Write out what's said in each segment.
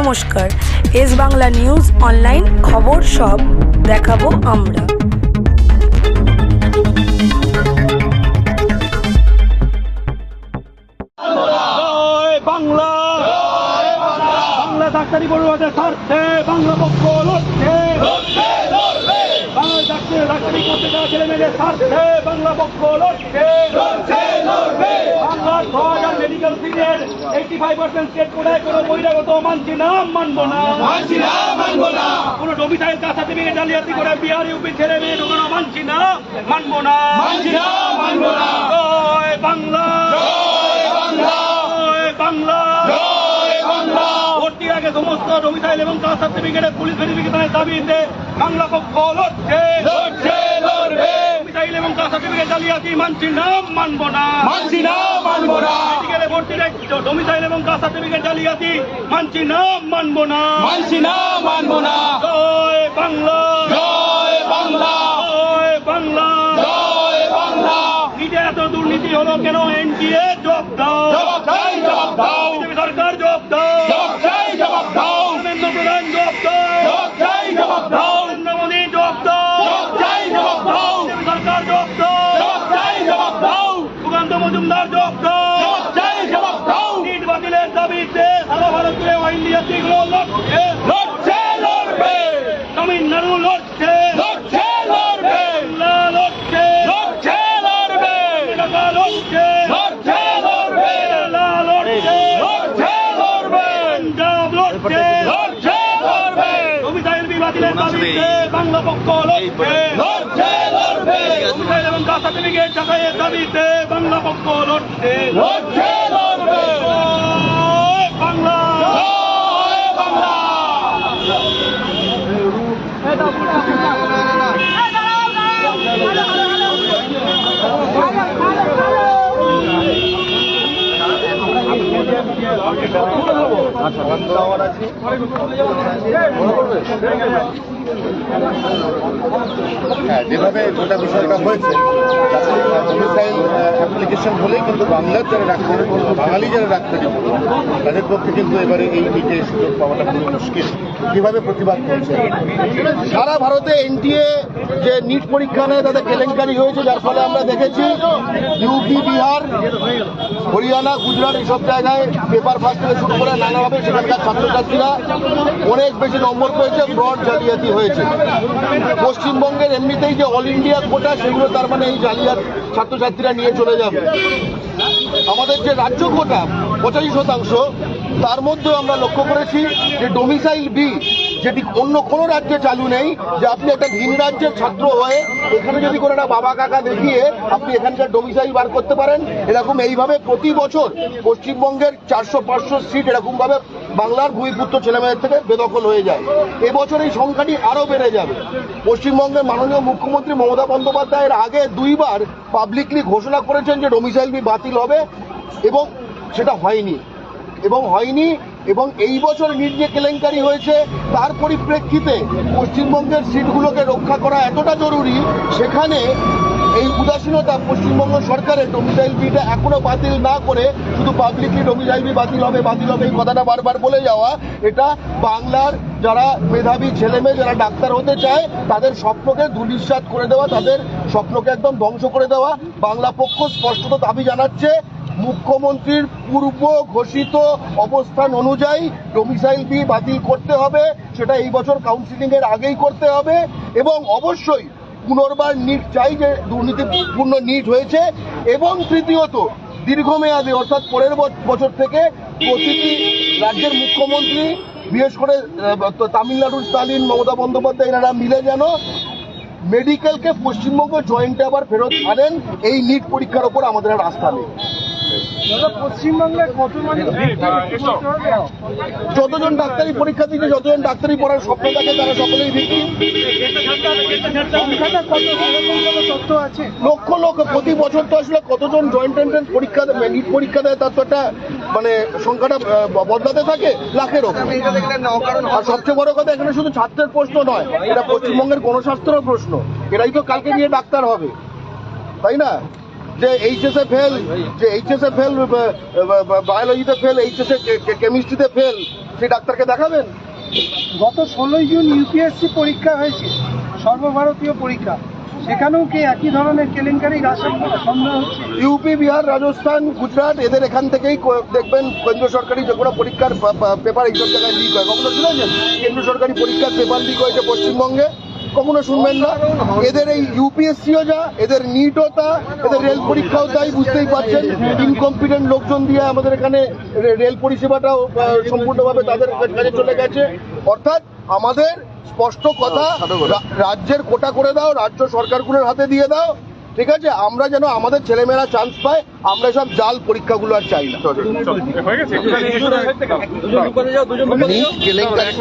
নমস্কার। S Bangla news online খবর সব দেখাবো আমরা। বাংলা। বাংলা ডাক্তারি পড়ুয়াদের স্বার্থে বাংলা পক্ষ লড়ছে বাংলা ডাক্তারি ডাক্তারি করতে যাওয়া ছেলে মেয়েদের স্বার্থে বাংলা পক্ষ লড়ছে। বাংলার ছ হাজার মেডিকেল সিটের এইটি ফাইভ পার্সেন্ট স্টেট কোটায় কোনো বহিরাগত মানছি না মানবো না। মানছি না মানবো না। কোনো কাস্ট সার্টিফিকেট জালিয়াতি করে বিহার ইউপি ছেলে মেয়ে ঢোকানো মানছি না মানবো না। মানছি না মানবো না। জয় বাংলা। জয় বাংলা। জয় বাংলা। ভর্তির আগে সমস্ত ডোমিসাইল এবং তার সার্টিফিকেটের পুলিশ ভেরিফিকেশনের দাবিতে বাংলা পক্ষ লড়ছে। এবং সার্টিফিকেট জালিয়াতি মানছি না মানবো না। মানছি না মানবো না। মেডিকেলে ভর্তির আগে ডোমিসাইল এবং জালিয়াতি মানছি না মানবো না। মানছি না মানবো না। জয় বাংলা। জয় বাংলা। জয় বাংলা। জয় বাংলা। নিজে এত দুর্নীতি হলো কেন? এনডিএ জবাব দাও। জবাব চাই জবাব দাও বিজেপি সরকার জবাব দাও জবাব চাই জবাব দাও ধর্মেন্দ্র প্রধান জবাব দাও জবাব চাই জবাব দাও নরেন্দ্র মোদী জবাব দাও জবাব চাই জবাব দাও বিজেপি সরকার জবাব দাও জবাব চাই জবাব দাও সুকান্ত মজুমদার জবাব দাও জবাব চাই জবাব দাও নিট বাতিলের দাবিতে সারা ভারত জুড়ে দিগুলো লড়ছে। লড়ছে লড়বে। তামিলনাড়ু লড়ছে। লড়ছে লড়বে। বাংলা লড়ছে। লড়ছে লড়বে। লড়ছে। লড়ছে লড়বে। লড়ছে। লড়ছে লড়বে। পাঞ্জাব লড়ছে। লড়ছে লড়বে। অমিতাইল বিবাদিলের দাবিতে বাংলা পক্ষ লড়ছে। লড়বে। এবং দাবিতে বাংলা পক্ষ লড়ছে। লড়ছে লড়বে। হ্যাঁ যেভাবে গোটা বিষয়টা হয়েছে অ্যাপ্লিকেশন হলেই কিন্তু বাংলার যারা ডাক্তার বাঙালি যারা ডাক্তারি তাদের পক্ষে কিন্তু এবারে এই নিটে সুযোগ পাওয়াটা খুবই মুশকিল। কীভাবে প্রতিবাদ করছে? সারা ভারতে এনটিএ যে নিট পরীক্ষা নেয় তাদের কেলেঙ্কারি হয়েছে, যার ফলে আমরা দেখেছি ইউপি বিহার, হরিয়ানা, গুজরাট এইসব জায়গায় পেপার ফাঁস থেকে শুরু করে নানাভাবে সেখানকার ছাত্রছাত্রীরা অনেক বেশি নম্বর পেয়েছে ব্রড জালিয়াতি হয়েছে। পশ্চিমবঙ্গের এমনিতেই যে অল ইন্ডিয়া কোটা সেগুলো তার মানে এই জালিয়াত ছাত্রছাত্রীরা নিয়ে চলে যাবে। আমাদের যে রাজ্য কোটা, পঁচাশি শতাংশ, তার মধ্যেও আমরা লক্ষ্য করেছি যে ডোমিসাইল বি যেটি অন্য কোনো রাজ্যে চালু নেই, যে আপনি একটা ভিন রাজ্যের ছাত্র হয়ে এখানে যদি কোনো একটা বাবা কাকা দেখিয়ে আপনি এখানকার ডোমিসাইল বার করতে পারেন, এরকম এইভাবে প্রতি বছর পশ্চিমবঙ্গের চারশো পাঁচশো সিট এরকমভাবে বাংলার ভূমিপুত্র ছেলেমেয়েদের থেকে বেদখল হয়ে যায়। এবছর এই সংখ্যাটি আরও বেড়ে যাবে। পশ্চিমবঙ্গের মাননীয় মুখ্যমন্ত্রী মমতা বন্দ্যোপাধ্যায়ের আগে দুইবার পাবলিকলি ঘোষণা করেছেন যে ডোমিসাইল বাতিল হবে এবং সেটা হয়নি। এবং হয়নি এবং এই বছর নিট যে কেলেঙ্কারি হয়েছে, তার পরিপ্রেক্ষিতে পশ্চিমবঙ্গের সিটগুলোকে রক্ষা করা এতটা জরুরি, সেখানে এই উদাসীনতা পশ্চিমবঙ্গ সরকারের ডোমিসাইল বিটা এখনও বাতিল না করে শুধু পাবলিকলি ডোমিসাইল বি বাতিল হবে বাতিল হবে এই কথাটা বারবার বলে যাওয়া, এটা বাংলার যারা মেধাবী ছেলেমেয়ে, যারা ডাক্তার হতে চায়, তাদের স্বপ্নকে দুলিশ্বাত করে দেওয়া, তাদের স্বপ্নকে একদম ধ্বংস করে দেওয়া, বাংলা পক্ষ স্পষ্টত দাবি জানাচ্ছে। মুখ্যমন্ত্রীর পূর্ব ঘোষিত অবস্থান অনুযায়ী ডোমিসাইল বি বাতিল করতে হবে, সেটা এই বছর কাউন্সিলিং এর আগেই করতে হবে এবং অবশ্যই পুনর্বার নিট চাই যে দুর্নীতিপূর্ণ নিট হয়েছে এবং তৃতীয়ত দীর্ঘমেয়াদী অর্থাৎ পরের বছর থেকে প্রতিটি রাজ্যের মুখ্যমন্ত্রী, বিশেষ করে তামিলনাড়ুর স্টালিন, মমতা বন্দ্যোপাধ্যায়, এনারা মিলে যেন মেডিকেলকে পশ্চিমবঙ্গ জয়েন্টে আবার ফেরত আনেন, এই নিট পরীক্ষার ওপর আমাদের আর আস্থা নেই। যতজন ডাক্তারি পরীক্ষা দিচ্ছে যতজন ডাক্তারি পড়ার স্বপ্ন থাকে তারা সকলেই আছে? লক্ষ লক্ষ প্রতি বছর তো আসলে কতজন জয়েন্ট এন্ট্রান্স পরীক্ষা দেয় নিট পরীক্ষা দেয় তার তো একটা মানে সংখ্যাটা বদলাতে থাকে লাখের ওপর। আর সবচেয়ে বড় কথা এখানে শুধু ছাত্রের প্রশ্ন নয় এটা পশ্চিমবঙ্গের গণস্বাস্থ্যের প্রশ্ন। এরাই তো কালকে নিয়ে ডাক্তার হবে। তাই না? যে এইচএসএ ফেল যে এইচএসএ ফেল বায়োলজিতে ফেল এইচএসএ কেমিস্ট্রিতে ফেল সেই ডাক্তারকে দেখাবেন? গত ষোলোই জুন ইউপিএসসি পরীক্ষা হয়েছে সর্বভারতীয় পরীক্ষা। সেখানেও কি একই ধরনের কেলেঙ্কারি আসার সন্দেহ হচ্ছে? ইউপি বিহার রাজস্থান গুজরাট এদের এখান থেকেই দেখবেন কেন্দ্র সরকারি যে কোনো পরীক্ষার পেপার এইসব জায়গায় লিক হয়। কখনো শুনেছেন? কেন্দ্র সরকারি পরীক্ষার পেপার লিক হয়েছে পশ্চিমবঙ্গে। কখনো শুনবেন না। এদের এই ইউপিএসসিও যা এদের নিটও তা এদের রেল পরীক্ষাও তাই বুঝতেই পারছেন ইনকম্পিটেন্ট লোকজন দিয়ে আমাদের এখানে রেল পরিষেবাটাও সম্পূর্ণভাবে তাদের কাছে চলে গেছে। অর্থাৎ আমাদের স্পষ্ট কথা রাজ্যের কোটা করে দাও রাজ্য সরকারগুলোর হাতে দিয়ে দাও ঠিক আছে? আমরা যেন আমাদের ছেলেমেয়েরা চান্স পায় আমরা সব জাল পরীক্ষাগুলো আর চাই না। কেলেঙ্কারি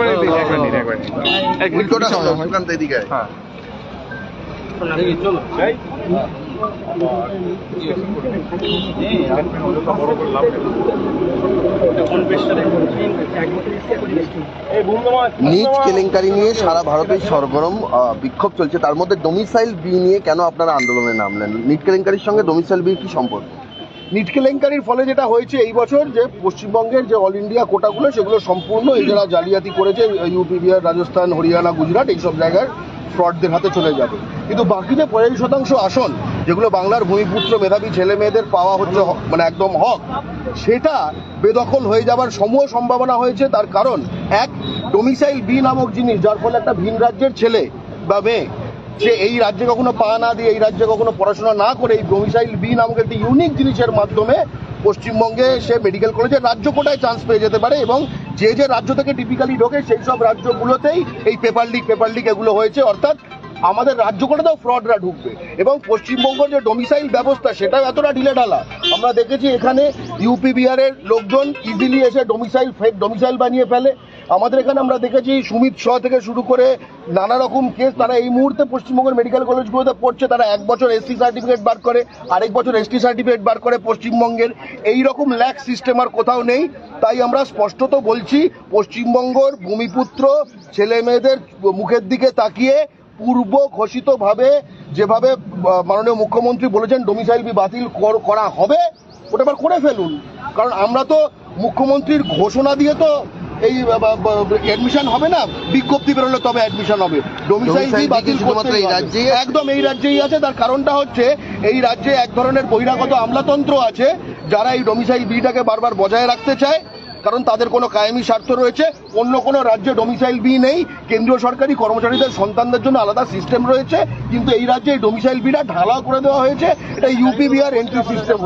নিজ কেলেঙ্কারি নিয়ে সারা ভারতেই সরগরম বিক্ষোভ চলছে। তার মধ্যে ডোমিসাইল বি নিয়ে কেন আপনারা আন্দোলনে নামলেন? নিট কেলেঙ্কারির সঙ্গে ডোমিসাইল বি কি সম্পর্ক? নিট কেলেঙ্কারির ফলে যেটা হয়েছে এই বছর, যে পশ্চিমবঙ্গের যে অল ইন্ডিয়া কোটাগুলো, সেগুলো সম্পূর্ণ যারা জালিয়াতি করেছে। ইউপি বিহার রাজস্থান হরিয়ানা গুজরাট এইসব জায়গায় ফ্রডদের হাতে চলে যাবে। কিন্তু বাকি যে পঁয়ত্রিশ শতাংশ আসন যেগুলো বাংলার ভূমিপুত্র মেধাবী ছেলে মেয়েদের পাওয়া হচ্ছে মানে একদম হক, সেটা বেদখল হয়ে যাবার সমূহ সম্ভাবনা হয়েছে। তার কারণ, এক ডোমিসাইল বি নামক জিনিস, যার ফলে একটা ভিন রাজ্যের ছেলে বা মেয়ে, সে এই রাজ্যে কখনো পা না দিয়ে, এই রাজ্যে কখনো পড়াশোনা না করে, এই ডোমিসাইল বি নামক একটি ইউনিক জিনিসের মাধ্যমে পশ্চিমবঙ্গে সে মেডিকেল কলেজে রাজ্য কোটায় চান্স পেয়ে যেতে পারে এবং যে যে রাজ্য থেকে টিপিক্যালি ঢোকে, সেই সব রাজ্যগুলোতেই এই পেপার লিক পেপার লিক এগুলো হয়েছে। অর্থাৎ আমাদের রাজ্য কোটাতেও ফ্রডরা ঢুকবে। এবং পশ্চিমবঙ্গের যে ডোমিসাইল ব্যবস্থা, সেটাও এতটা ঢিলে ঢালা আমরা দেখেছি এখানে ইউপি বিহারের লোকজন ইজিলি এসে ডোমিসাইল ফেক ডোমিসাইল বানিয়ে ফেলে। আমাদের এখানে আমরা দেখেছি সুমিত শ থেকে শুরু করে নানা রকম কেস তারা এই মুহূর্তে পশ্চিমবঙ্গের মেডিকেল কলেজগুলোতে পড়ছে। তারা এক বছর এসসি সার্টিফিকেট বার করে, আরেক বছর এসটি সার্টিফিকেট বার করে পশ্চিমবঙ্গের। এই রকম ল্যাক সিস্টেম আর কোথাও নেই। তাই আমরা স্পষ্টত বলছি, পশ্চিমবঙ্গর ভূমিপুত্র ছেলে মেয়েদের মুখের দিকে তাকিয়ে পূর্ব ঘোষিতভাবে যেভাবে মাননীয় মুখ্যমন্ত্রী বলেছেন ডোমিসাইল বি বাতিল কর- হবে ওটা আবার করে ফেলুন। কারণ আমরা তো মুখ্যমন্ত্রীর ঘোষণা দিয়ে তো এই অ্যাডমিশন হবে না বিজ্ঞপ্তি বেরোলে তবে অ্যাডমিশন হবে। ডোমিসাইল বি বাতিল শুধুমাত্র এই আছে? একদম এই রাজ্যেই আছে তার কারণটা হচ্ছে এই রাজ্যে এক ধরনের বহিরাগত আমলাতন্ত্র আছে যারা এই ডোমিসাইল বিটাকে বারবার বজায় রাখতে চায়। কারণ তাদের কোনো কায়েমি স্বার্থ রয়েছে অন্য কোনো রাজ্যে ডোমিসাইল বি নেই কেন্দ্রীয় সরকারি কর্মচারীদের সন্তানদের জন্য আলাদা সিস্টেম রয়েছে কিন্তু এই রাজ্যে এই ডোমিসাইল বিটা ঢালাও করে দেওয়া হয়েছে এটা UP Bihar entry system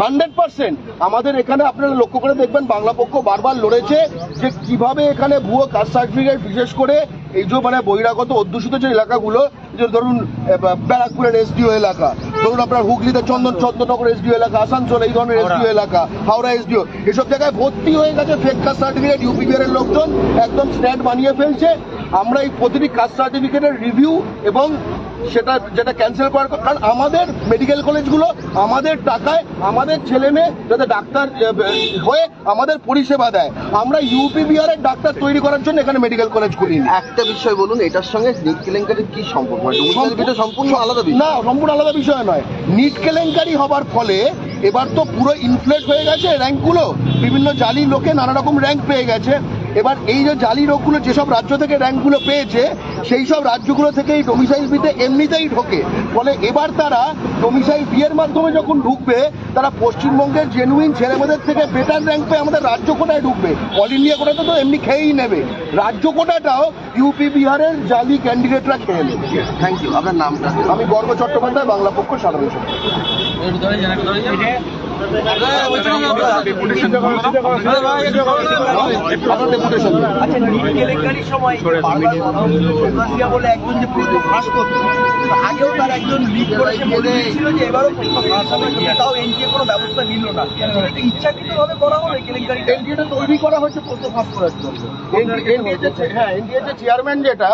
hundred percent. আমাদের এখানে আপনারা লক্ষ্য করে দেখবেন বাংলা পক্ষ বারবার লড়েছে যে কীভাবে এখানে ভুয়ো কাস্ট সার্টিফিকেট বিশেষ করে এই যে মানে বহিরাগত অধ্যুষিত যে এলাকাগুলো যে ধরুন ব্যারাকপুরের এসডিও এলাকা ধরুন আপনার হুগলিতে চন্দন চন্দ্রনগর এসডিও এলাকা আসানসোল এই ধরনের এসডিও এলাকা হাওড়া এসডিও এসব জায়গায় ভর্তি হয়ে গেছে ফেক কাস্ট সার্টিফিকেট ইউপি বিহারের লোকজন একদম স্ট্যান্ড বানিয়ে ফেলছে। আমরা এই প্রতিটি কাস্ট সার্টিফিকেটের রিভিউ এবং সেটা যেটা ক্যান্সেল করার কথা- কারণ আমাদের মেডিকেল কলেজগুলো আমাদের টাকায় আমাদের ছেলে মেয়ে যাতে ডাক্তার হয়ে আমাদের পরিষেবা দেয়। আমরা ইউপি বিহারের ডাক্তার তৈরি করার জন্য এখানে মেডিকেল কলেজ করিনি। একটা বিষয় বলুন এটার সঙ্গে নিট কেলেঙ্কারির কি সম্পর্ক? মানে সম্পূর্ণ আলাদা বিষয়। না সম্পূর্ণ আলাদা বিষয় নয়। নিট কেলেঙ্কারি হবার ফলে এবার তো পুরো ইনফ্লেট হয়ে গেছে র্যাঙ্কগুলো। বিভিন্ন জালি লোকে নানা রকম র্যাঙ্ক পেয়ে গেছে। এবার এই যে জালি লোকগুলো যেসব রাজ্য থেকে র্যাঙ্কগুলো পেয়েছে সেই সব রাজ্যগুলো থেকে এই ডোমিসাইল বিতে এমনিতেই ঢোকে। ফলে এবার তারা ডোমিসাইল বিয়ের মাধ্যমে যখন ঢুকবে তারা পশ্চিমবঙ্গের জেনুইন ছেলেমেয়েদের থেকে বেটার র্যাঙ্ক পেয়ে আমাদের রাজ্য কোটায় ঢুকবে। অল ইন্ডিয়া কোটাতে তো এমনি খেয়েই নেবে। রাজ্য কোটাটাও ইউপি বিহারের জালি ক্যান্ডিডেটরা খেয়ে নেবে থ্যাংক ইউ আপনার নামটা? আমি গর্ব চট্টোপাধ্যায় বাংলা পক্ষ সাধারণ আচ্ছা নিট কেলেঙ্কারির সময় বলে একজন যে প্রশ্ন ফাঁস করতো আগেও তার একজন লিড করে বলে দিয়েছিল যে এবারও প্রশ্ন ফাঁস হবে তাও এনটিএ কোনো ব্যবস্থা নিল না এটা ইচ্ছাকৃতভাবে করা হলো তৈরি করা হয়েছে। প্রশ্ন ফাঁস করার জন্য এনডিএ হ্যাঁ চেয়ারম্যান যেটা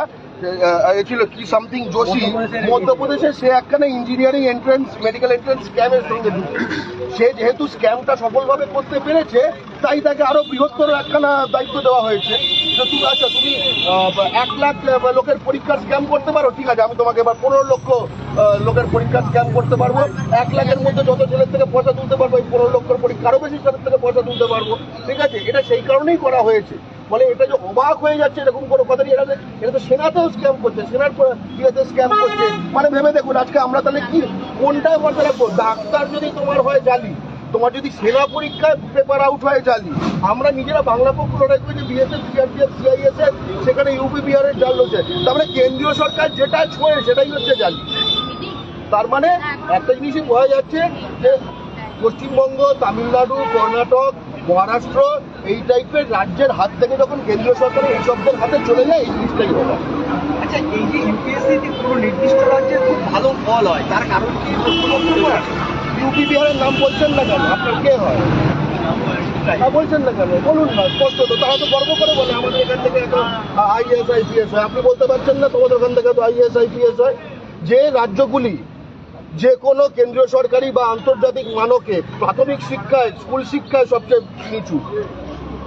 এ ছিল কি সামথিং যোশী মধ্যপ্রদেশে সে একখানে ইঞ্জিনিয়ারিং এন্ট্রান্স মেডিকেল এন্ট্রান্স স্ক্যামের সঙ্গে সে যেহেতু স্ক্যামটা সফলভাবে করতে পেরেছে চাহিদাকে আরও বৃহত্তর একখানা দায়িত্ব দেওয়া হয়েছে। তুমি আচ্ছা তুমি এক লাখ লোকের পরীক্ষার স্ক্যাম করতে পারো? ঠিক আছে, আমি তোমাকে এবার পনেরো লক্ষ লোকের পরীক্ষার স্ক্যাম করতে পারব। এক লাখের মধ্যে যত ছেলের থেকে পয়সা তুলতে পারব, এই পনেরো লক্ষের পরীক্ষা আরও বেশি ছেলের থেকে পয়সা তুলতে পারব। ঠিক আছে, এটা সেই কারণেই করা হয়েছে। বলে এটা যে অবাক হয়ে যাচ্ছে এরকম কোনো কথা নেই এটা তো- এটা তো সেনাতেও স্ক্যাম করছে সেনার ইয়েতে স্ক্যাম করছে। মানে ভেবে দেখুন আজকে আমরা তাহলে কি কোনটা বলতে রাখব ডাক্তার যদি তোমার হয় জালি তোমার যদি সেনা পরীক্ষায় পেপার আউট হয় জালি আমরা নিজেরা বাংলা পক্ষ লড়াই করি যে বিএসএফ সিআরপিএফ সিআইএসএফ সেখানে ইউপি বিহারের জাল হচ্ছে। তার মানে কেন্দ্রীয় সরকার যেটা ছোঁয়ে সেটাই হচ্ছে জালি। তার মানে একটা জিনিসই বোঝা যাচ্ছে যে পশ্চিমবঙ্গ তামিলনাড়ু কর্ণাটক মহারাষ্ট্র এই টাইপের রাজ্যের হাত থেকে যখন কেন্দ্রীয় সরকারের এইসবদের হাতে চলে যায় এই জিনিসটাই হলো। আচ্ছা এই যে ইউপিএসসিতে কোনো নির্দিষ্ট রাজ্যের খুব ভালো ফল হয় তার কারণ কি? ইউপি বিহারের নাম বলছেন না কেন? আপনার কে হয়? বলছেন না কেন? বলুন না স্পষ্ট তো। তারা তো গর্ব করে বলে আমাদের এখান থেকে আইএস আইপিএস হয়। আপনি বলতে পারছেন না তোমাদের ওখান থেকে তো আইএস আইপিএস হয়। যে রাজ্যগুলি যে কোনো কেন্দ্রীয় সরকারি বা আন্তর্জাতিক মানকে প্রাথমিক শিক্ষায়, স্কুল শিক্ষায় সবচেয়ে নিচু।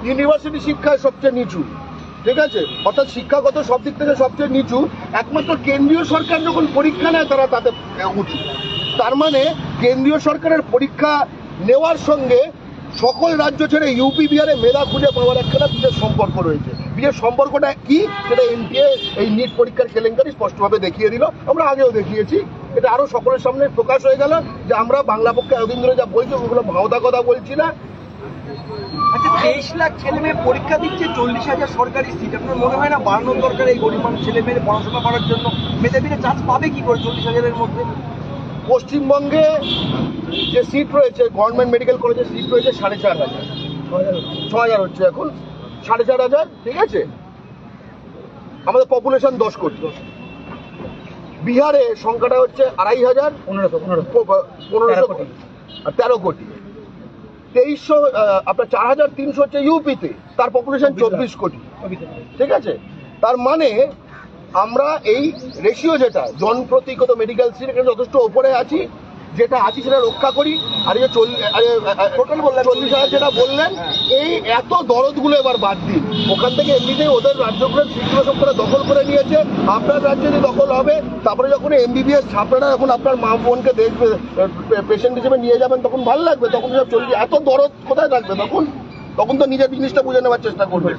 ইউনিভার্সিটি শিক্ষায় সবচেয়ে নিচু। ঠিক আছে? অর্থাৎ শিক্ষাগত সব দিক থেকে সবচেয়ে নিচু। একমাত্র কেন্দ্রীয় সরকার যখন পরীক্ষা নেয়, তারা তাতে উঁচু। তার মানে কেন্দ্রীয় সরকারের পরীক্ষা নেওয়ার সঙ্গে সকল রাজ্য ছেড়ে ইউপি, বিহারে মেধা খুঁজে পাওয়ার একখানা বিশেষ সম্পর্ক রয়েছে। বিশেষ সম্পর্কটা কি? সেটা এনটিএ এই নিট পরীক্ষার কেলেঙ্কারি স্পষ্টভাবে দেখিয়ে দিল। আমরা আগেও দেখিয়েছি। এটা আরও সকলের সামনে প্রকাশ হয়ে গেল যে আমরা বাংলা পক্ষে এতদিন ধরে যা বলছি ওগুলো ভাওতা কথা বলছি না। আচ্ছা তেইশ লাখ ছেলে মেয়ে পরীক্ষা দিচ্ছে চল্লিশ হাজার সরকারি সিট আপনার মনে হয় না দরকার এই গরিব মানুষ ছেলে মেয়ের পড়াশোনা করার জন্য? মেধাবীরা চান্স পাবে কি করে চল্লিশ হাজারের মধ্যে? পশ্চিমবঙ্গে যে সিট রয়েছে গভর্নমেন্ট মেডিকেল কলেজের সিট রয়েছে সাড়ে চার হাজার। ছ হাজার হচ্ছে এখন সাড়ে চার হাজার ঠিক আছে? আমাদের পপুলেশন দশ কোটি। বিহারে সংখ্যাটা হচ্ছে আড়াই হাজার পনেরোশো কোটি। আর তেরো কোটি। তেইশশো আপনার চার হাজার তিনশো হচ্ছে ইউপিতে তার পপুলেশন চব্বিশ কোটি। ঠিক আছে? তার মানে আমরা এই রেশিও যেটা জন প্রতি কত মেডিকেল সিট এখানে যথেষ্ট ওপরে আছি যেটা আছি সেটা রক্ষা করি, আর যে টোটাল বললেন চল্লিশ হাজার যেটা বললেন, এই এত দরদগুলো এবার বাদ দিন। ওখান থেকে এমনিতেই ওদের রাজ্যগুলো সিটগুলো দখল করে নিয়েছে, আপনার রাজ্যে যদি দখল হবে, তারপরে যখন এমবিবিএস ছাত্ররা যখন আপনার মা বোনকে দেখবে পেশেন্ট হিসেবে নিয়ে যাবেন, তখন ভালো লাগবে, তখন সব চল্লিশ এত দরদ কোথায় থাকবে তখন? তখন তো নিজের জিনিসটা বুঝে নেওয়ার চেষ্টা করবে।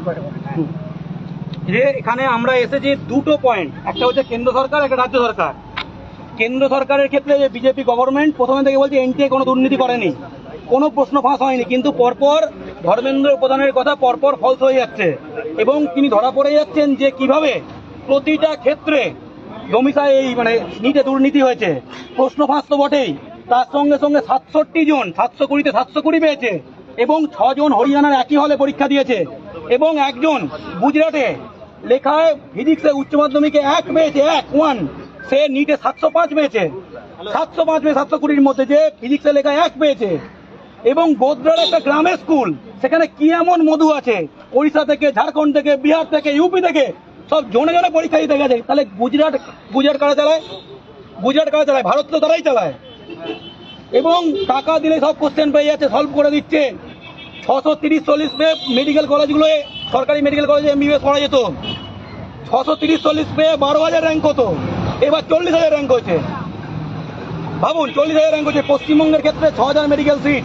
যে এখানে আমরা এসেছি দুটো পয়েন্ট একটা হচ্ছে কেন্দ্র সরকার, একটা রাজ্য সরকার। কেন্দ্র সরকারের ক্ষেত্রে যে বিজেপি গভর্নমেন্ট প্রথমে থেকে বলছে এনটিএ কোনো দুর্নীতি করেনি। কোনো প্রশ্ন ফাঁস হয়নি, কিন্তু পরপর ধর্মেন্দ্র প্রধানের কথা পরপর ফলস হয়ে যাচ্ছে। এবং তিনি ধরা পড়ে যাচ্ছেন যে কীভাবে প্রতিটা ক্ষেত্রে ডোমিসাই এই মানে নিতে দুর্নীতি হয়েছে। প্রশ্ন ফাঁস তো বটেই। তার সঙ্গে সঙ্গে সাতষট্টি জন, সাতশো কুড়িতে সাতশো কুড়ি পেয়েছে এবং ছজন হরিয়ানার একই হলে পরীক্ষা দিয়েছে। এবং একজন গুজরাটে লেখায় ফিজিক্সে উচ্চ মাধ্যমিকে এক পেয়েছে, এক ওয়ান সে নিটে সাতশো পাঁচ পেয়েছে। সাতশো পাঁচ পেয়ে সাতশো কুড়ির মধ্যে যে ফিজিক্সে লেখায় এক পেয়েছে। এবং গোদ্রার একটা গ্রামের স্কুল, সেখানে কি এমন মধু আছে? ওড়িশা থেকে, ঝাড়খণ্ড থেকে, বিহার থেকে, ইউপি থেকে, সব জনে জনে পরীক্ষা দিতে গেছে। তাহলে গুজরাট গুজরাট কারা চালায়? গুজরাট কারা চালায়? ভারত তো তারাই চালায়। এবং টাকা দিলে সব কোশ্চেন পেয়ে যাচ্ছে সলভ করে দিচ্ছে। ছশো তিরিশ চল্লিশ পেয়ে মেডিকেল কলেজগুলোয় সরকারি মেডিকেল কলেজে এমবিবিএস পড়া যেত। ছশো তিরিশ চল্লিশ পেয়ে বারো হাজার র্যাঙ্ক হতো। এবার চল্লিশ হাজার র্যাঙ্ক হয়েছে। ভাবুন, চল্লিশ হাজার র্যাঙ্ক হয়েছে পশ্চিমবঙ্গের ক্ষেত্রে ছ হাজার মেডিকেল সিট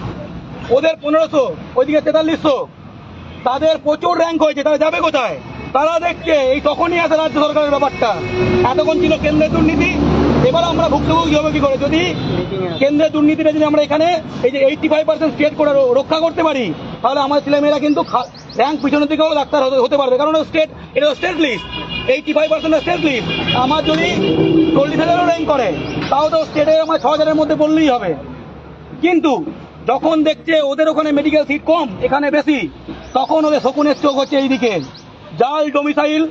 ওদের পনেরোশো, ওইদিকে তেতাল্লিশশো। তাদের প্রচুর র্যাঙ্ক হয়েছে, তারা যাবে কোথায়? তারা দেখছে, এই তখনই আছে রাজ্য সরকারের ব্যাপারটা। এতক্ষণ ছিল কেন্দ্রের দুর্নীতি এবার আমরা ভুক্তভোগী হবে কি করে? যদি কেন্দ্রের দুর্নীতিটা যদি আমরা এখানে এই যে এইটটি ফাইভ পার্সেন্ট স্টেট করে রক্ষা করতে পারি, তাহলে আমার ছেলেমেয়েরা কিন্তু র্যাঙ্ক পিছনের দিকে হলে ডাক্তার হতে- পারবে। কারণ স্টেট এটা state list eighty five percent state list আমার যদি চল্লিশ হাজারও র্যাঙ্ক করে, তাও তো স্টেটে আমার ছ হাজারের মধ্যে বললেই হবে। কিন্তু যখন দেখছে ওদের ওখানে মেডিকেল সিট কম, এখানে বেশি, তখন ওদের শকুনের চোখ হচ্ছে এইদিকে। জাল ডোমিসাইল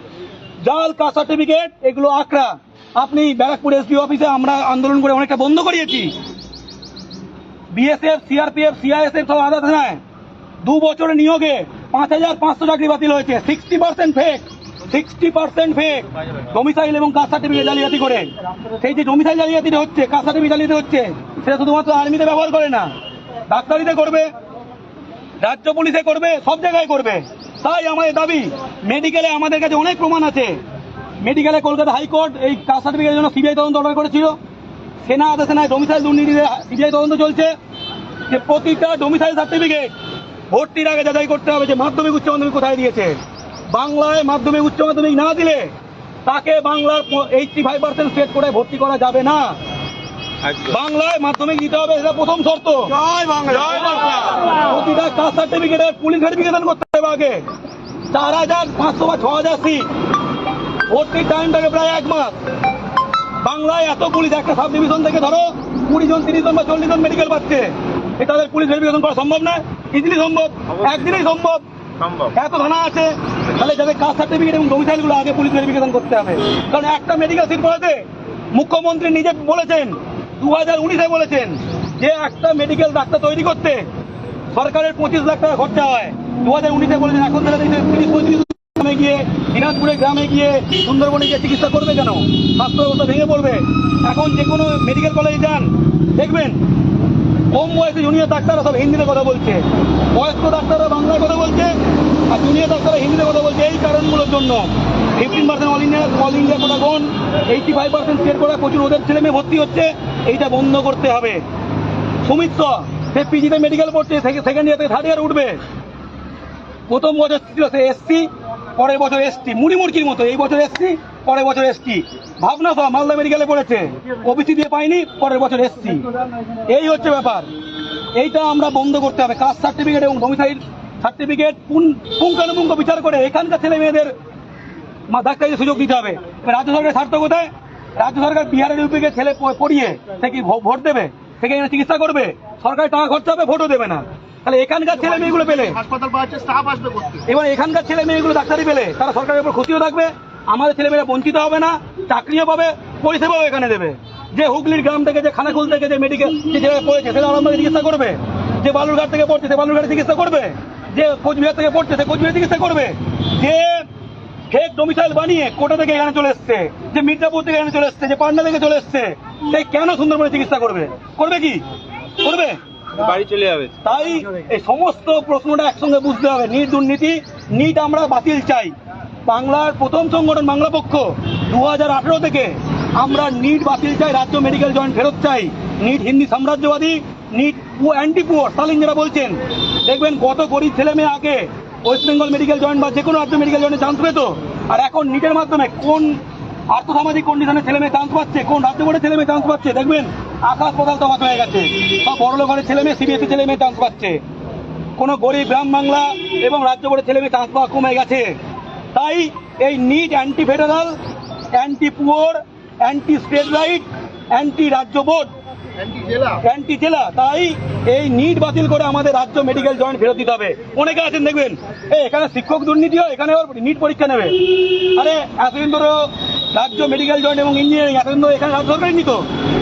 জাল কাস্ট সার্টিফিকেট এগুলো আঁকড়া। আপনি ব্যারাকপুর এসপি অফিসে আমরা আন্দোলন করে অনেকটা বন্ধ করিয়েছি। বিএসএফ, সিআরপিএফ, সিআইএসএফ সব আধা থানায় দু বছরের নিয়োগে পাঁচ হাজার পাঁচশো চাকরি বাতিল হয়েছে। Sixty percent fake sixty percent fake domicile এবং কাস্ট সার্টিফিকেট জালিয়াতি করে। সেই যে ডোমিসাইল জালিয়াতিটা হচ্ছে, কাস্ট সার্টিফিকেট জালিয়াতি হচ্ছে, সেটা শুধুমাত্র আর্মিতে ব্যবহার করে না, ডাক্তারিতে করবে, রাজ্য পুলিশে করবে, সব জায়গায় করবে। তাই আমাদের দাবি মেডিকেলে আমাদের কাছে অনেক প্রমাণ আছে। মেডিকেলে কলকাতা হাইকোর্ট এই কাস্ট সার্টিফিকেটের জন্য সিবিআই তদন্ত অর্ডার করেছিল। সেনা আদেশে নাই ডোমিসাইল দুর্নীতিতে সিবিআই তদন্ত চলছে। যে প্রতিটা ডোমিসাইল সার্টিফিকেট ভর্তির আগে যাচাই করতে হবে যে মাধ্যমিক উচ্চ মাধ্যমিক কোথায় দিয়েছে। বাংলায় মাধ্যমিক উচ্চ মাধ্যমিক না দিলে তাকে বাংলার এইটটি ফাইভ পার্সেন্ট স্টেট করে ভর্তি করা যাবে না। বাংলায় মাধ্যমিক দিতে হবে এটা প্রথম শর্ত। জয় বাংলা। প্রতিটা কাস্ট সার্টিফিকেটের পুলিশ ভেরিফিকেশন করতে হবে আগে। চার হাজার পাঁচশো বা ছ হাজার সিট ভর্তির টাইম থাকে প্রায় এক মাস। বাংলায় এত পুলিশ একটা সাব ডিভিশন থেকে ধরো কুড়ি জন তিরিশ জন বা চল্লিশ জন মেডিকেল পাচ্ছে। এ তাদের পুলিশ ভেরিফিকেশন করা সম্ভব না ইজিলি সম্ভব একদিনেই সম্ভব। এত থানা আছে তাহলে যাদের কাস্ট সার্টিফিকেট এবং ডোমিসাইলগুলো আগে পুলিশ ভেরিফিকেশন করতে হবে। কারণ একটা মেডিকেল সিট পড়াতে মুখ্যমন্ত্রী নিজে বলেছেন দু হাজার উনিশে বলেছেন যে একটা মেডিকেল ডাক্তার তৈরি করতে সরকারের পঁচিশ লাখ টাকা খরচা হয়। দু হাজার উনিশে বলেছেন এখন তারা তিরিশ পঁয়ত্রিশ গ্রামে গিয়ে দিনাজপুরে গ্রামে গিয়ে সুন্দরবনে গিয়ে চিকিৎসা করবে কেন? স্বাস্থ্য ব্যবস্থা ভেঙে পড়বে। এখন যে কোনো মেডিকেল কলেজে যান। দেখবেন, কম বয়সে জুনিয়র ডাক্তাররা সব হিন্দিতে কথা বলছে। বয়স্ক ডাক্তাররা বাংলায় কথা বলছে, আর জুনিয়র ডাক্তাররা হিন্দিতে কথা বলছে। এই কারণগুলোর জন্য fifteen percent all India all India quota কোন এইটি ফাইভ পার্সেন্ট স্টেট করা প্রচুর ওদের ছেলে মেয়ে ভর্তি হচ্ছে। এইটা বন্ধ করতে হবে। সুমিত শ সে পিজিতে মেডিকেল পড়ছে সেকেন্ড ইয়ার থেকে থার্ড ইয়ার উঠবে। প্রথম বছর ছিল সে এসসি পরের বছর এসটি মুড়ি মুড়কির মতো, এই বছর এসসি পরের বছর এসটি ভাবনা সব মালদা মেডিকেলে পড়েছে, ওবিসি দিয়ে পাইনি, পরের বছর এসসি এই হচ্ছে ব্যাপার। এইটা আমরা বন্ধ করতে হবে, কাস্ট সার্টিফিকেট এবং ডোমিসাইল সার্টিফিকেট পুঙ্খানুপুঙ্খ বিচার করে এখানকার ছেলে মেয়েদের মা- ডাক্তারির সুযোগ দিতে হবে। রাজ্য সরকারের স্বার্থ কোথায়? রাজ্য সরকার বিহারের ইউপিকে ছেলে পড়িয়ে, সে কি ভোট দেবে? সে কি চিকিৎসা করবে? সরকার টাকা খরচা হবে, ভোটও দেবে না। তাহলে এখানকার ছেলে মেয়েগুলো পেলে। হাসপাতাল পাচ্ছে স্টাফ আসবে এবার এখানকার ছেলে মেয়েগুলো ডাক্তারি পেলে তারা সরকারের উপর খুশিও থাকবে আমাদের ছেলেমেয়েরা বঞ্চিত হবে না চাকরিও পাবে পরিষেবাও এখানে দেবে। যে হুগলির গ্রাম থেকে যে খানাকুল থেকে যে মেডিকেল যে জায়গায় পড়েছে সেটা আরামবাগে চিকিৎসা করবে। যে বালুরঘাট থেকে পড়ছে সে বালুরঘাটে চিকিৎসা করবে। যে কোচবিহার থেকে পড়ছে সে কোচবিহার চিকিৎসা করবে। যে ফেক ডোমিসাইল বানিয়ে কোটা থেকে এখানে চলে এসছে যে মির্জাপুর থেকে এখানে চলে এসছে যে পান্ডা থেকে চলে এসছে সে কেন সুন্দরবনে চিকিৎসা করবে? করবে কি? করবে? বাড়ি চলে যাবে। তাই এই সমস্ত প্রশ্নটা একসঙ্গে বুঝতে হবে। নিট দুর্নীতি নিট আমরা বাতিল চাই। বাংলার প্রথম সংগঠন বাংলা পক্ষ দু থেকে আমরা নিট বাতিল চাই রাজ্য মেডিকেল জয়েন্ট ফেরত চাই। নিট হিন্দি সাম্রাজ্যবাদী নিট অ্যান্টি পুয়ার সালিং যারা বলছেন। দেখবেন কত গরিব ছেলে মেয়ে আগে ওয়েস্ট বেঙ্গল মেডিকেল জয়েন্ট বা যে কোনো রাজ্য মেডিকেল জয়েন্টে চান্স পেত। আর এখন নিটের মাধ্যমে কোন আর্থসামাজিক কন্ডিশনে ছেলে মেয়ে চান্স পাচ্ছে। কোন রাজ্য বোর্ডে ছেলে মেয়ে চান্স পাচ্ছে? দেখবেন, আকাশ পাতাল তো হয়ে গেছে। সব বড় ঘরের ছেলে মেয়ে সিবিএসসি ছেলে মেয়ে চান্স পাচ্ছে। কোনো গরিব গ্রাম বাংলা এবং রাজ্য বোর্ডে ছেলে মেয়ে চান্স পাওয়া কমে গেছে। তাই এই NEET anti federal anti poor anti state right anti রাজ্য বোর্ড অ্যান্টি জেলা তাই এই নিট বাতিল করে আমাদের রাজ্য মেডিকেল জয়েন্ট ফেরত দিতে হবে। অনেকে আছেন দেখবেন। এখানে শিক্ষক দুর্নীতি হয় এখানে ওর নিট পরীক্ষা নেবে। আরে এতদিন ধরো রাজ্য মেডিকেল জয়েন্ট এবং ইঞ্জিনিয়ারিং এতদিন ধরে এখানে রাজ্য সরকারই নিত।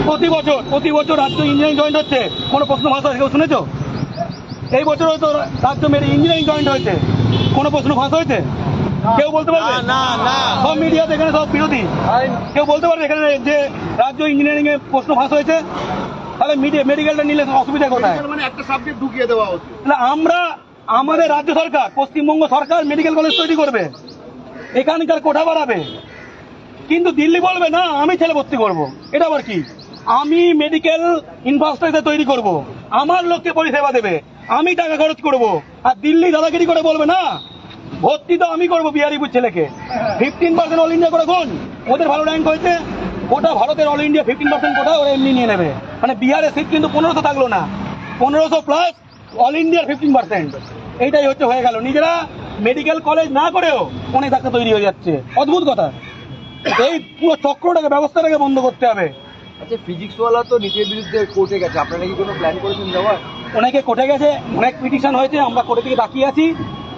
প্রতি বছর প্রতি বছর রাজ্য ইঞ্জিনিয়ারিং জয়েন্ট হচ্ছে। কোনো প্রশ্ন ভাষা কেউ শুনেছো? এই বছর হয়তো রাজ্য মেডি ইঞ্জিনিয়ারিং জয়েন্ট হয়েছে। কোনো প্রশ্ন ফাঁস হয়েছে? কেউ বলতে পারবে? না না সব মিডিয়াতে এখানে সব বিরোধী। কেউ বলতে পারবে এখানে যে রাজ্য ইঞ্জিনিয়ারিং এ প্রশ্ন ফাঁস হয়েছে? তাহলে মেডিকেলটা নিলে অসুবিধা কোথায়? মানে একটা সাবজেক্ট ঢুকিয়ে দেওয়া তাহলে আমরা আমাদের রাজ্য সরকার পশ্চিমবঙ্গ সরকার মেডিকেল কলেজ তৈরি করবে। এখানকার কোঠা বাড়াবে কিন্তু দিল্লি বলবে না আমি ছেলে ভর্তি করব। এটা আবার কি? আমি মেডিকেল ইনফ্রাস্ট্রাকচার তৈরি করব। আমার লোককে পরিষেবা দেবে। আমি টাকা খরচ করব। আর দিল্লি দাদাগিরি করে বলবে না ভর্তি তো আমি করব বিহারিপুর ছেলেকে। ফিফটিন পার্সেন্ট অল ইন্ডিয়া করে কোন ওদের ভালো র্যাঙ্ক হয়েছে। গোটা ভারতের all India fifteen percent quota ওরা এমনি নিয়ে নেবে। মানে বিহারের সিট কিন্তু পনেরোশো থাকল না। পনেরোশো প্লাস অল ইন্ডিয়ার ফিফটিন পার্সেন্ট এইটাই হচ্ছে হয়ে গেল। নিজেরা মেডিকেল কলেজ না করেও অনেক ডাক্তার তৈরি হয়ে যাচ্ছে। অদ্ভুত কথা। এই পুরো চক্রটাকে ব্যবস্থাটাকে বন্ধ করতে হবে। আচ্ছা ফিজিক্সওয়ালা তো নিজের বিরুদ্ধে কোর্টে গেছে। আপনারা কি কোনো প্ল্যান করেছেন যাওয়ার অনেকে কোর্টে গেছে অনেক পিটিশন হয়েছে আমরা কোর্টে থেকে তাকিয়ে আছি।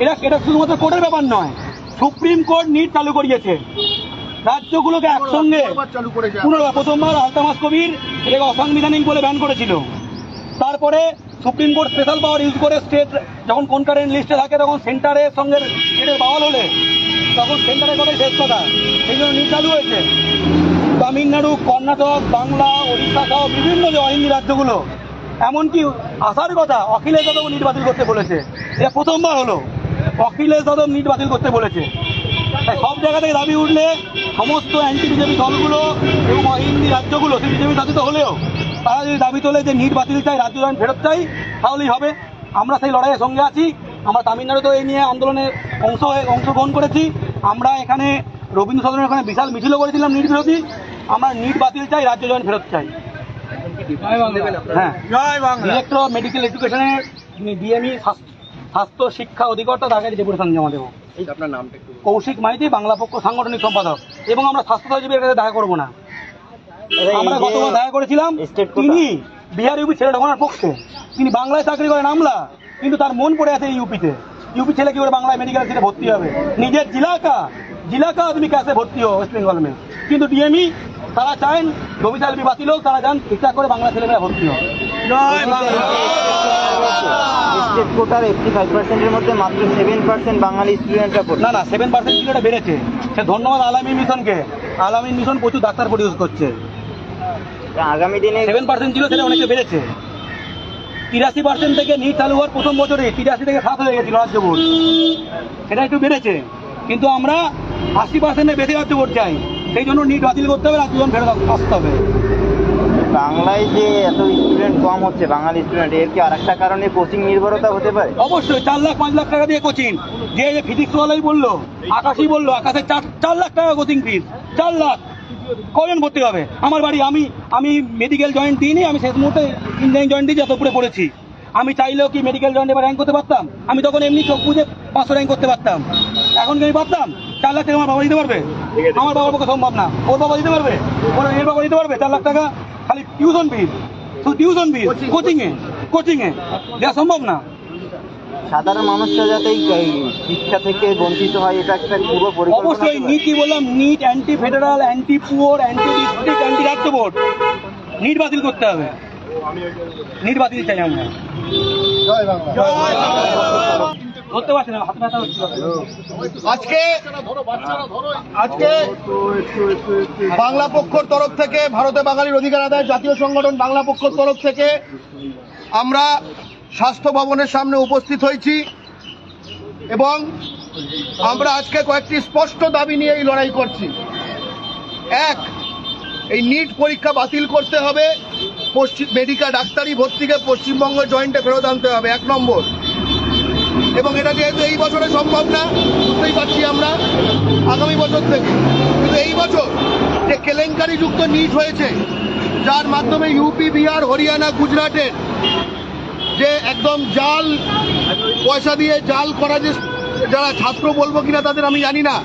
এটা এটা শুধুমাত্র কোর্টের ব্যাপার নয় সুপ্রিম কোর্ট নিট চালু করিয়েছে। রাজ্যগুলোকে একসঙ্গে পুনর্বার প্রথমবার আলতামাস কবির এটাকে অসাংবিধানিক বলে ব্যান করেছিল। তারপরে supreme court special power use করে স্টেট যখন কনকারেন্ট লিস্টে থাকে তখন সেন্টারের সঙ্গে স্টেটের বাওয়াল হলে তখন সেন্টারের কথাই শেষ কথা। সেই জন্য নিট চালু হয়েছে। তামিলনাড়ু কর্ণাটক বাংলা ওড়িশা সহ বিভিন্ন যে অহিন্দি রাজ্যগুলো এমনকি আসার কথা অখিলেশ যাদব নিট বাতিল করতে বলেছে। এটা প্রথমবার হলো। অখিলেশ যাদব বাতিল করতে বলেছে। সব জায়গা থেকে দাবি উঠলে সমস্ত অ্যান্টি বিজেপি দলগুলো এবং অহিন্দি রাজ্যগুলো বিজেপি শাসিত হলেও তারা যদি দাবি তোলে যে নিট বাতিল চাই রাজ্য জয়েন ফেরত চাই তাহলেই হবে। আমরা সেই লড়াইয়ের সঙ্গে আছি। আমরা তামিলনাড়ুতেও এই নিয়ে আন্দোলনে অংশ হয়ে অংশগ্রহণ করেছি। আমরা এখানে রবীন্দ্র সদনের ওখানে বিশাল মিছিলও করেছিলাম নিট বিরোধী আমরা নিট বাতিল চাই রাজ্য জয়েন ফেরত চাই। হ্যাঁ। ডিরেক্টর অফ মেডিকেল এডুকেশনের ডিএমই স্বাস্থ্য শিক্ষা অধিকর্তা তার কাছে ডেপুটেশন জমা দেবো। আপনার নামটা একটু কৌশিক মাইতি বাংলা পক্ষ সাংগঠনিক সম্পাদক। এবং আমরা স্বাস্থ্য সচিবের কাছে দেখা করব না। আমরা গতবার দেখা করেছিলাম তিনি বিহার ইউপি ছেলে ঢোকানোর পক্ষে। তিনি বাংলায় চাকরি করেন আমলা কিন্তু তার মন পড়ে আছে ইউপিতে। ইউপি ছেলে কি করে বাংলায় মেডিকেল সিটে ভর্তি হবে? নিজের জিলাকা জিলাকা তুমি ক্যাসে ভর্তি হো ওয়েস্ট বেঙ্গল মে কিন্তু ডিএমই তারা চান ডোমিসাইল বি বাতিল হোক তারা চান ঠিকঠাক করে বাংলা ছেলেমেয়েরা ভর্তি হোক স্টেট কোটার এইটটি ফাইভ পার্সেন্টের মধ্যে মাত্র সেভেন পার্সেন্ট বাঙালি স্টুডেন্টরা পড়ছে। না না সেভেন পার্সেন্ট ছিল এটা বেড়েছে। সে ধন্যবাদ আলামী মিশনকে। আলামী মিশন প্রচুর ডাক্তার প্রডিউস করছে। আগামী দিনে সেভেন পার্সেন্ট ছিল সেটা অনেকটা বেড়েছে। তিরাশি পার্সেন্ট থেকে নিট চালু হওয়ার প্রথম বছরে তিরাশি থেকে সাত হয়ে গেছিল রাজ্য বোর্ড। সেটা একটু বেড়েছে। কিন্তু আমরা আশি পার্সেন্টে বেশি রাজ্য বোর্ড চাই। সেই জন্য নিট বাতিল করতে হবে রাজ্য ফেরত আসতে হবে। বাংলায় যে এত স্টুডেন্ট কম হচ্ছে বাঙালি স্টুডেন্ট এর কি আর একটা কারণে কোচিং নির্ভরতা হতে পারে? অবশ্যই চার লাখ পাঁচ লাখ টাকা দিয়ে কোচিং যে ফিজিক্স ওয়ালাই বলল আকাশই বলল আকাশে চার চার লাখ টাকা কোচিং ফিস চার লাখ। কজন ভর্তি হবে? আমার বাড়ি আমি আমি মেডিকেল জয়েন্ট দিইনি আমি শেষ মুহূর্তে ইঞ্জিনিয়ারিং জয়েন্ট দিয়ে যতপুরে পড়েছি। আমি চাইলেও কি মেডিকেল জয়েন্ট এবার র্যাঙ্ক করতে পারতাম? আমি তখন এমনি চোখ বুঝে পাঁচশো র্যাঙ্ক করতে পারতাম। এখন কি আমি পারতাম? চার লাখ টাকা আমার বাবা দিতে পারবে? আমার বাবার পক্ষে সম্ভব না। ওর বাবা দিতে পারবে? ওর এর বাবা দিতে পারবে? চার লাখ টাকা? খালি টিউশন ফিস শুধু টিউশন ফিস কোচিংয়ে কোচিংয়ে দেওয়া সম্ভব না। সাধারণ মানুষরা যাতে এই শিক্ষা থেকে বঞ্চিত হয় এটা একটা পূর্ব পরিকল্পনা অবশ্যই পারে। কি বললাম NEET anti federal anti poor anti district anti রাজ্য বোর্ড নিট বাতিল করতে হবে। নিট বাতিল চাই আমরা। ধরতে পারছি না ব্যথা আজকে আজকে বাংলা পক্ষর তরফ থেকে ভারতে বাঙালির অধিকার আদায়, জাতীয় সংগঠন বাংলা পক্ষর তরফ থেকে আমরা স্বাস্থ্য ভবনের সামনে উপস্থিত হয়েছি এবং আমরা আজকে কয়েকটি স্পষ্ট দাবি নিয়ে এই লড়াই করছি। এক, এই নিট পরীক্ষা বাতিল করতে হবে পশ্চিম মেডিকেল ডাক্তারি ভর্তিকে পশ্চিমবঙ্গ জয়েন্টে ফেরত আনতে হবে, এক নম্বর। এবং এটা যেহেতু এই বছরে সম্ভব না, বুঝতেই পারছি আমরা, আগামী বছর থেকে। কিন্তু এই বছর যে কেলেঙ্কারি যুক্ত নিট হয়েছে, যার মাধ্যমে ইউপি বিহার হরিয়ানা গুজরাটের যে একদম জাল, পয়সা দিয়ে জাল করা যে যারা ছাত্র বলব কিনা তাদের আমি জানি না।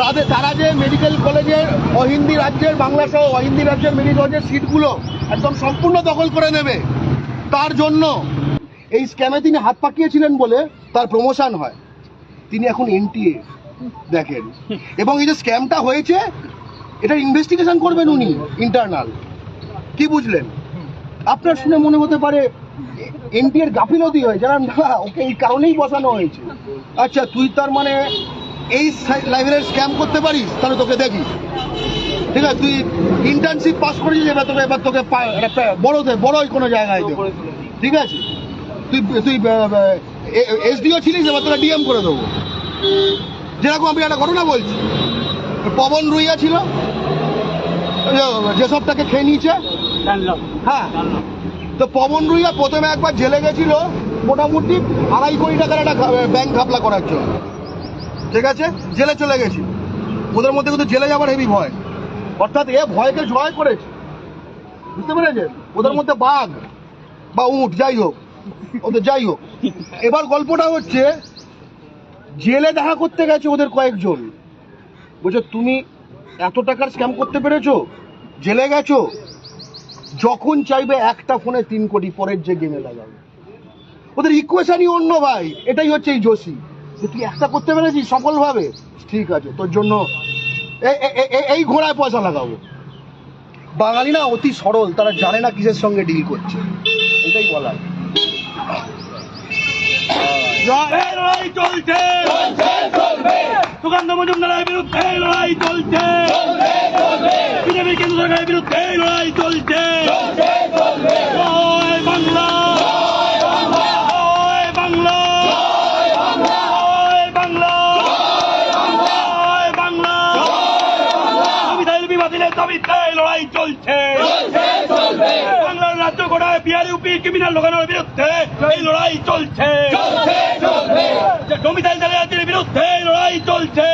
তাদের, তারা যে মেডিকেল কলেজের অহিন্দি রাজ্যের, বাংলা সহ অহিন্দি রাজ্যের মেডিকেল কলেজের সিটগুলো একদম সম্পূর্ণ দখল করে নেবে, তার জন্য এই স্ক্যামে তিনি হাত পাকিয়েছিলেন বলে তার প্রমোশন হয়। তিনি এখন এনটিএ দেখেন। এবং এই যে স্ক্যামটা হয়েছে, এটা ইনভেস্টিগেশন করবেন উনি ইন্টারনাল কি বুঝলেন? আপনার শুনে মনে হতে পারে এনটিএর গাফিলতি হয় যারা না, ওকে এই কারণেই বসানো হয়েছে। আচ্ছা তুই তার মানে এই লাইব্রেরির স্ক্যাম করতে পারিস? তাহলে তোকে দেখি। ঠিক আছে, তুই ইন্টার্নশিপ পাস করেছিস, এবার তোকে এবার তোকে বড়তে বড়ই কোনো জায়গায় ঠিক আছে? তুই তুই এসডিও ছিলিস, এবার তোকে ডিএম করে দেবো। যেরকম আমি একটা ঘটনা বলছি, পবন রুইয়া ছিল যেসব তাকে খেয়ে নিয়েছে। হ্যাঁ। তো পবন রুইয়া প্রথমে একবার জেলে গেছিল মোটামুটি আড়াই কোটি টাকার একটা ব্যাংক ঘাপলা করার জন্য। ঠিক আছে? জেলে চলে গেছি ওদের মধ্যে কিন্তু জেলে যাবার হেভি ভয়। অর্থাৎ এ ভয়কে জয় করেছে। বুঝতে পেরেছেন? ওদের মধ্যে বাঘ বা উঠ যাই হোক। ওদের যাই হোক। এবার গল্পটা হচ্ছে, জেলে দেখা করতে গেছে ওদের কয়েকজন। বলছে, তুমি এত টাকার স্ক্যাম করতে পেরেছ? জেলে গেছো? যখন চাইবে একটা ফোনে তিন কোটি, পরের যে গেমে লাগাবে। ওদের ইকুয়েশনই অন্য ভাই, এটাই হচ্ছে এই জোশী যে, তুই একটা করতে পেরেছিস সফলভাবে? ঠিক আছে, তোর জন্য এই ঘোড়ায় পয়সা লাগাবো। বাঙালি না অতি সরল, তারা জানে না কিসের সঙ্গে ডিল করছে। এটাই বলার। এই লড়াই চলছে। সুকান্ত মজুমদারের বিরুদ্ধে লড়াই চলছে বিজেপি কেন্দ্র লড়াই চলছে বাংলা দাবিতে এই লড়াই চলছে বাংলার রাজ্য গোড়ায় বিহার ইউপি ক্রিমিনাল লোকানোর বিরুদ্ধে এই লড়াই চলছে ডোমিসাইল জালিয়াতির বিরুদ্ধে এই লড়াই চলছে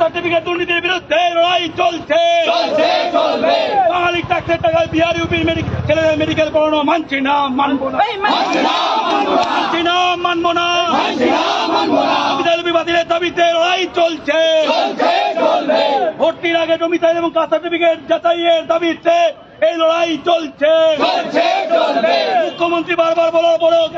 সার্টিফিকেট দুর্নীতির বিরুদ্ধে এই লড়াই চলছে বাঙালি ট্যাক্সের টাকায় বিহার ইউপির ছেলেদের মেডিকেল করানো মানছি না মানবো না মানছি না মানবো না ডোমিসাইল দাবিতে লড়াই চলছে ভর্তির আগে ডোমিসাইল এবং কাস্ট সার্টিফিকেট যাচাইয়ের দাবিতে এই লড়াই চলছে। মুখ্যমন্ত্রী বারবার বলার পরেও